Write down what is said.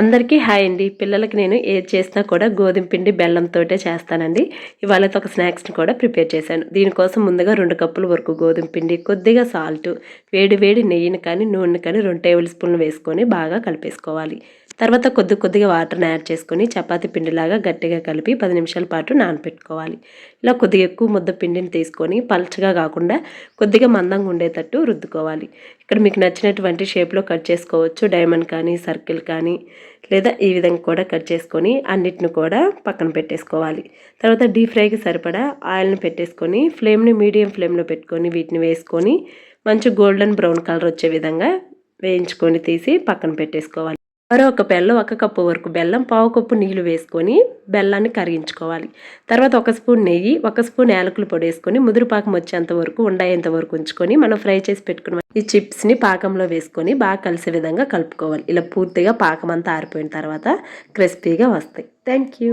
అందరికీ హాయ్ అండి. పిల్లలకి నేను ఏది చేసినా కూడా గోధుమ పిండి బెల్లంతోటే చేస్తానండి. ఇవాళ ఒక స్నాక్స్ని కూడా ప్రిపేర్ చేశాను. దీనికోసం ముందుగా రెండు కప్పుల వరకు గోధుమ పిండి కొద్దిగా సాల్ట్ వేడి వేడి నెయ్యిని కానీ నూనె కానీ రెండు టేబుల్ స్పూన్లు వేసుకొని బాగా కలిపేసుకోవాలి. తర్వాత కొద్ది కొద్దిగా వాటర్ని యాడ్ చేసుకొని చపాతీ పిండిలాగా గట్టిగా కలిపి పది నిమిషాల పాటు నానపెట్టుకోవాలి. ఇలా కొద్దిగా ఎక్కువ ముద్ద పిండిని తీసుకొని పల్చగా కాకుండా కొద్దిగా మందంగా ఉండేటట్టు రుద్దుకోవాలి. ఇక్కడ మీకు నచ్చినటువంటి షేప్లో కట్ చేసుకోవచ్చు. డైమండ్ కానీ సర్కిల్ కానీ లేదా ఈ విధంగా కూడా కట్ చేసుకొని అన్నిటిని కూడా పక్కన పెట్టేసుకోవాలి. తర్వాత డీప్ ఫ్రైకి సరిపడా ఆయిల్ని పెట్టేసుకొని ఫ్లేమ్ని మీడియం ఫ్లేమ్లో పెట్టుకొని వీటిని వేసుకొని మంచి గోల్డెన్ బ్రౌన్ కలర్ వచ్చే విధంగా వేయించుకొని తీసి పక్కన పెట్టేసుకోవాలి. మరొక బెల్లం ఒక కప్పు వరకు బెల్లం పావు కప్పు నీళ్ళు వేసుకొని బెల్లాన్ని కరిగించుకోవాలి. తర్వాత ఒక స్పూన్ నెయ్యి ఒక స్పూన్ యాలకులు పొడి వేసుకొని ముదురు పాకం వచ్చేంత వరకు ఉండాయేంత వరకు ఉంచుకొని మనం ఫ్రై చేసి పెట్టుకున్న ఈ చిప్స్ని పాకంలో వేసుకొని బాగా కలిసే విధంగా కలుపుకోవాలి. ఇలా పూర్తిగా పాకం అంతా ఆరిపోయిన తర్వాత క్రిస్పీగా వస్తాయి. Thank you